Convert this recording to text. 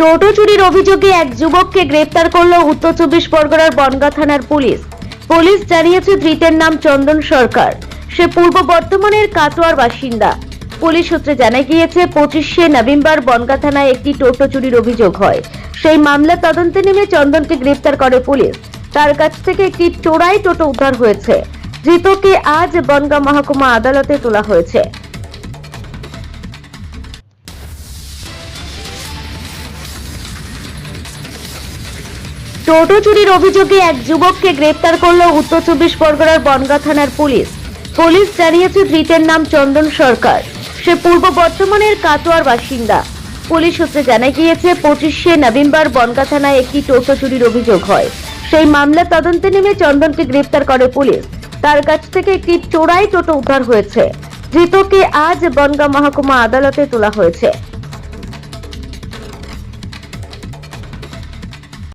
টোটো চুরির অভিযোগে এক যুবককে গ্রেপ্তার করল উত্তর চব্বিশ পরগনার বনগাঁ থানার পুলিশ। পুলিশ জানিয়েছে ধৃতের নাম চন্দন সরকার। সে পূর্ব বর্ধমানের কাটোয়ার বাসিন্দা। পুলিশ সূত্রে জানা গিয়েছে, পঁচিশে নভেম্বর বনগাঁ থানায় একটি টোটো চুরির অভিযোগ হয়। সেই মামলা তদন্তে নেমে চন্দনকে গ্রেপ্তার করে পুলিশ। তার কাছ থেকে একটি চোরাই টোটো উদ্ধার হয়েছে। ধৃতকে আজ বনগাঁ মহকুমা আদালতে তোলা হয়েছে। টোটো চুরির অভিযোগে এক যুবককে গ্রেপ্তার করল উত্তর চব্বিশ পরগনার বনগাঁ থানার পুলিশ। পুলিশ জানিয়েছে, ধৃতের নাম চন্দন সরকার। সে পূর্ব বর্ধমানের কাটোয়ার বাসিন্দা। পুলিশ সূত্রে জানা গিয়েছে, পঁচিশে নভেম্বর বনগাঁ থানায় একটি টোটো চুরির অভিযোগ হয়। সেই মামলা তদন্তে নেমে চন্দনকে গ্রেপ্তার করে পুলিশ। তার কাছ থেকে একটি চোরাই টোটো উদ্ধার হয়েছে। ধৃতকে আজ বনগাঁ মহকুমা আদালতে তোলা হয়েছে।